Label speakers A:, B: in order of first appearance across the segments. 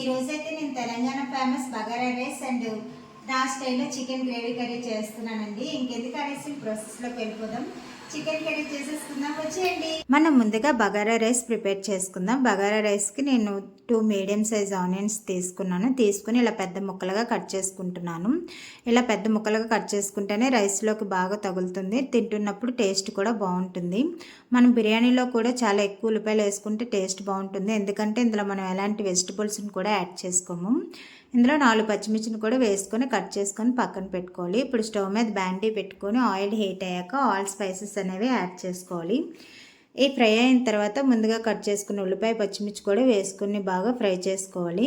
A: ఈరోజు అయితే నేను Telangana famous bagara rice and నా స్టైల్లో చికెన్ గ్రేవీ కర్రీ చేస్తున్నానండి. ఇంకెందుకు అనేసి ప్రాసెస్లోకి వెళ్ళిపోదాం. చికెన్ కర్రీ చేసేసుకుందాం. వచ్చేయండి. మనం ముందుగా బగారా రైస్ ప్రిపేర్ చేసుకుందాం. బగారా రైస్కి నేను టూ మీడియం సైజ్ ఆనియన్స్ తీసుకున్నాను. తీసుకుని ఇలా పెద్ద ముక్కలుగా కట్ చేసుకుంటున్నాను. ఇలా పెద్ద ముక్కలుగా కట్ చేసుకుంటేనే రైస్లోకి బాగా తగులుతుంది. తింటున్నప్పుడు టేస్ట్ కూడా బాగుంటుంది. మనం బిర్యానీలో కూడా చాలా ఎక్కువ ఉల్లిపాయలు వేసుకుంటే టేస్ట్ బాగుంటుంది. ఎందుకంటే ఇందులో మనం ఎలాంటి వెజిటబుల్స్ని కూడా యాడ్ చేసుకోము. ఇందులో నాలుగు పచ్చిమిర్చిని కూడా వేసుకొని కట్ చేసుకొని పక్కన పెట్టుకోవాలి. ఇప్పుడు స్టవ్ మీద బ్యాండీ పెట్టుకొని ఆయిల్ హీట్ అయ్యాక ఆల్ స్పైసెస్ అనేవి యాడ్ చేసుకోవాలి. ఈ ఫ్రై అయిన తర్వాత ముందుగా కట్ చేసుకున్న ఉల్లిపాయ పచ్చిమిర్చి కూడా వేసుకుని బాగా ఫ్రై చేసుకోవాలి.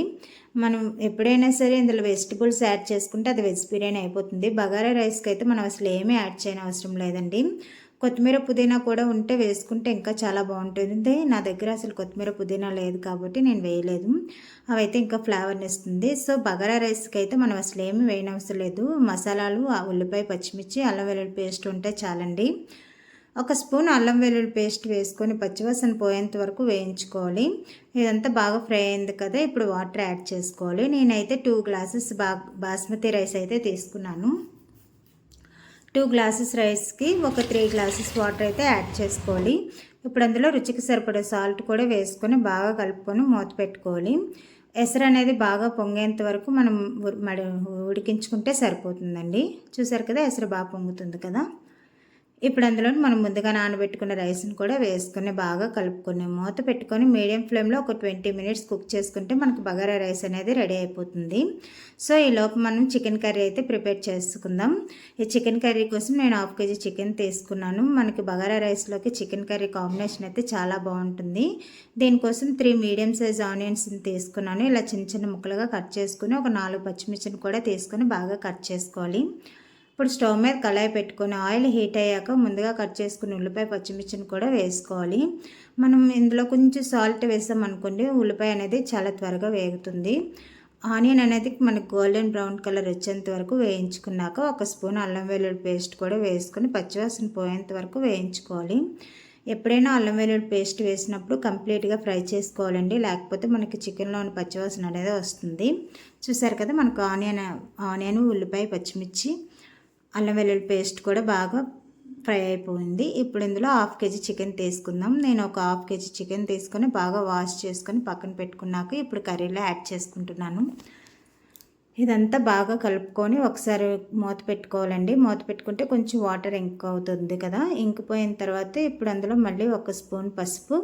A: మనం ఎప్పుడైనా సరే ఇందులో వెజిటబుల్స్ యాడ్ చేసుకుంటే అది వెజ్ బిర్యానీ అయిపోతుంది. బగారా రైస్కి అయితే మనం అసలు ఏమీ యాడ్ చేయని అవసరం లేదండి. కొత్తిమీర పుదీనా కూడా ఉంటే వేసుకుంటే ఇంకా చాలా బాగుంటుంది. నా దగ్గర అసలు కొత్తిమీర పుదీనా లేదు కాబట్టి నేను వేయలేదు. అవైతే ఇంకా ఫ్లేవర్ని ఇస్తుంది. సో బగారా రైస్కి అయితే మనం అసలు ఏమి వేయనవసరం లేదు. మసాలాలు ఆ ఉల్లిపాయ పచ్చిమిర్చి అల్లం వెల్లుల్లి పేస్ట్ ఉంటే చాలండి. ఒక స్పూన్ అల్లం వెల్లుల్లి పేస్ట్ వేసుకొని పచ్చివాసన పోయేంత వరకు వేయించుకోవాలి. ఇదంతా బాగా ఫ్రై అయింది కదా ఇప్పుడు వాటర్ యాడ్ చేసుకోవాలి. నేనైతే టూ గ్లాసెస్ బా బాస్మతి రైస్ అయితే తీసుకున్నాను. టూ గ్లాసెస్ రైస్కి ఒక త్రీ గ్లాసెస్ వాటర్ అయితే యాడ్ చేసుకోవాలి. ఇప్పుడు అందులో రుచికి సరిపడే సాల్ట్ కూడా వేసుకొని బాగా కలుపుకొని మూత పెట్టుకోవాలి. ఎసరు అనేది బాగా పొంగేంత వరకు మనం మడి ఉడికించుకుంటే సరిపోతుందండి. చూసారు కదా ఎసరు బాగా పొంగుతుంది కదా. ఇప్పుడు అందులో మనం ముందుగా నానబెట్టుకున్న రైస్ని కూడా వేసుకుని బాగా కలుపుకుని మూత పెట్టుకొని మీడియం ఫ్లేమ్లో ఒక ట్వంటీ మినిట్స్ కుక్ చేసుకుంటే మనకు బగారా రైస్ అనేది రెడీ అయిపోతుంది. సో ఈ లోపు మనం చికెన్ కర్రీ అయితే ప్రిపేర్ చేసుకుందాం. ఈ చికెన్ కర్రీ కోసం నేను హాఫ్ కేజీ చికెన్ తీసుకున్నాను. మనకి బగారా రైస్లోకి చికెన్ కర్రీ కాంబినేషన్ అయితే చాలా బాగుంటుంది. దీనికోసం త్రీ మీడియం సైజ్ ఆనియన్స్ని తీసుకున్నాను. ఇలా చిన్న చిన్న ముక్కలుగా కట్ చేసుకుని ఒక నాలుగు పచ్చిమిర్చిని కూడా తీసుకొని బాగా కట్ చేసుకోవాలి. ఇప్పుడు స్టవ్ మీద కళాయి పెట్టుకొని ఆయిల్ హీట్ అయ్యాక ముందుగా కట్ చేసుకుని ఉల్లిపాయ పచ్చిమిర్చిని కూడా వేసుకోవాలి. మనం ఇందులో కొంచెం సాల్ట్ వేసాం అనుకోండి ఉల్లిపాయ అనేది చాలా త్వరగా వేగుతుంది. ఆనియన్ అనేది మనకు గోల్డెన్ బ్రౌన్ కలర్ వచ్చేంత వరకు వేయించుకున్నాక ఒక స్పూన్ అల్లం వెల్లుల్లి పేస్ట్ కూడా వేసుకొని పచ్చివాసన పోయేంత వరకు వేయించుకోవాలి. ఎప్పుడైనా అల్లం వెల్లుల్లి పేస్ట్ వేసినప్పుడు కంప్లీట్గా ఫ్రై చేసుకోవాలండి లేకపోతే మనకి చికెన్లోని పచ్చివాసన అనేది వస్తుంది. చూసారు కదా మనకు ఆనియన్ ఆనియన్ ఉల్లిపాయ పచ్చిమిర్చి అల్లం వెల్లుల్లి పేస్ట్ కూడా బాగా ఫ్రై అయిపోయింది. ఇప్పుడు ఇందులో హాఫ్ కేజీ చికెన్ తీసుకుందాం. నేను ఒక హాఫ్ కేజీ చికెన్ తీసుకొని బాగా వాష్ చేసుకొని పక్కన పెట్టుకున్నాక ఇప్పుడు కర్రీలో యాడ్ చేసుకుంటున్నాను. ఇదంతా బాగా కలుపుకొని ఒకసారి మూత పెట్టుకోవాలండి. మూత పెట్టుకుంటే కొంచెం వాటర్ ఇంక్ అవుతుంది కదా. ఇంకిపోయిన తర్వాత ఇప్పుడు అందులో మళ్ళీ ఒక స్పూన్ పసుపు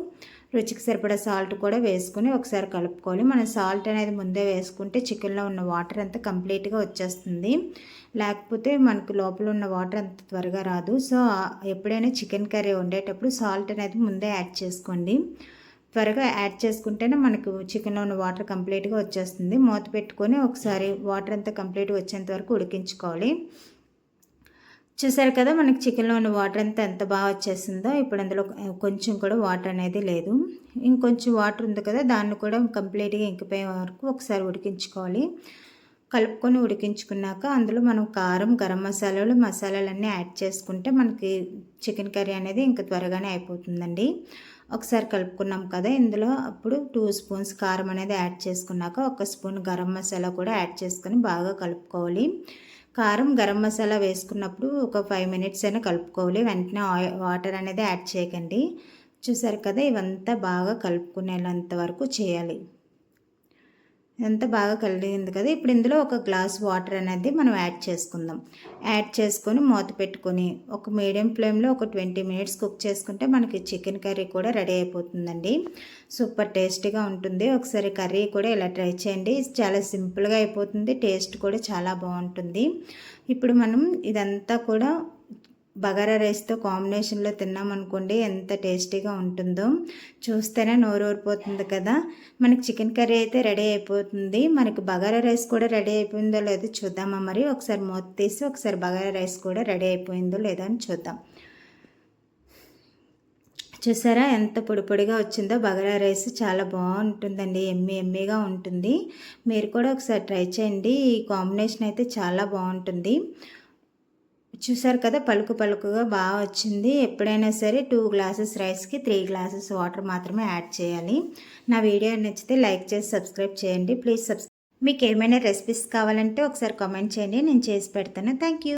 A: రుచికి సరిపడా సాల్ట్ కూడా వేసుకుని ఒకసారి కలుపుకోవాలి. మనం సాల్ట్ అనేది ముందే వేసుకుంటే చికెన్లో ఉన్న వాటర్ అంతా కంప్లీట్గా వచ్చేస్తుంది. లేకపోతే మనకు లోపల ఉన్న వాటర్ అంత త్వరగా రాదు. సో ఎప్పుడైనా చికెన్ కర్రీ వండేటప్పుడు సాల్ట్ అనేది ముందే యాడ్ చేసుకోండి. త్వరగా యాడ్ చేసుకుంటేనే మనకు చికెన్లో ఉన్న వాటర్ కంప్లీట్గా వచ్చేస్తుంది. మూత పెట్టుకొని ఒకసారి వాటర్ అంతా కంప్లీట్గా వచ్చేంత వరకు ఉడికించుకోవాలి. చూసారు కదా మనకి చికెన్లో ఉన్న వాటర్ అంతా ఎంత బాగా వచ్చేసిందో ఇప్పుడు అందులో కొంచెం కూడా వాటర్ అనేది లేదు. ఇంకొంచెం వాటర్ ఉంది కదా దాన్ని కూడా కంప్లీట్గా ఇంకిపోయే వరకు ఒకసారి ఉడికించుకోవాలి. కలుపుకొని ఉడికించుకున్నాక అందులో మనం కారం గరం మసాలాలు మసాలాలన్నీ యాడ్ చేసుకుంటే మనకి చికెన్ కర్రీ అనేది ఇంకా త్వరగానే అయిపోతుందండి. ఒకసారి కలుపుకున్నాం కదా ఇందులో అప్పుడు టూ స్పూన్స్ కారం అనేది యాడ్ చేసుకున్నాక ఒక స్పూన్ గరం మసాలా కూడా యాడ్ చేసుకొని బాగా కలుపుకోవాలి. కారం గరం మసాలా వేసుకున్నప్పుడు ఒక ఫైవ్ మినిట్స్ అయినా కలుపుకోవాలి. వెంటనే వాటర్ అనేది యాడ్ చేయకండి. చూసారు కదా ఇవంతా బాగా కలుపుకునేంత వరకు చేయాలి. ఎంత బాగా కలిగింది కదా ఇప్పుడు ఇందులో ఒక గ్లాస్ వాటర్ అనేది మనం యాడ్ చేసుకుందాం. యాడ్ చేసుకొని మూత పెట్టుకొని ఒక మీడియం ఫ్లేమ్లో ఒక ట్వంటీ మినిట్స్ కుక్ చేసుకుంటే మనకి చికెన్ కర్రీ కూడా రెడీ అయిపోతుందండి. సూపర్ టేస్టీగా ఉంటుంది. ఒకసారి కర్రీ కూడా ఇలా ట్రై చేయండి. చాలా సింపుల్గా అయిపోతుంది. టేస్ట్ కూడా చాలా బాగుంటుంది. ఇప్పుడు మనం ఇదంతా కూడా బగారా రైస్తో కాంబినేషన్లో తిన్నామనుకోండి ఎంత టేస్టీగా ఉంటుందో. చూస్తేనే నోరు ఊరిపోతుంది కదా. మనకి చికెన్ కర్రీ అయితే రెడీ అయిపోతుంది. మనకి బగారా రైస్ కూడా రెడీ అయిపోయిందో లేదో చూద్దామా మరి. ఒకసారి మూత తీసి ఒకసారి బగారా రైస్ కూడా రెడీ అయిపోయిందో లేదో అని చూద్దాం. చూసారా ఎంత పొడి పొడిగా వచ్చిందో. బగారా రైస్ చాలా బాగుంటుందండి. ఎమ్మి ఎమ్మిగా ఉంటుంది. మీరు కూడా ఒకసారి ట్రై చేయండి. ఈ కాంబినేషన్ అయితే చాలా బాగుంటుంది. చూసారు కదా పలుకు పలుకుగా బాగా వచ్చింది. ఎప్పుడైనా సరే టూ గ్లాసెస్ రైస్కి త్రీ గ్లాసెస్ వాటర్ మాత్రమే యాడ్ చేయాలి. నా వీడియో నచ్చితే లైక్ చేసి సబ్స్క్రైబ్ చేయండి. ప్లీజ్ సబ్స్క్రైబ్ మీకు ఏమైనా రెసిపీస్ కావాలంటే ఒకసారి కామెంట్ చేయండి. నేను చేసి పెడతాను. Thank you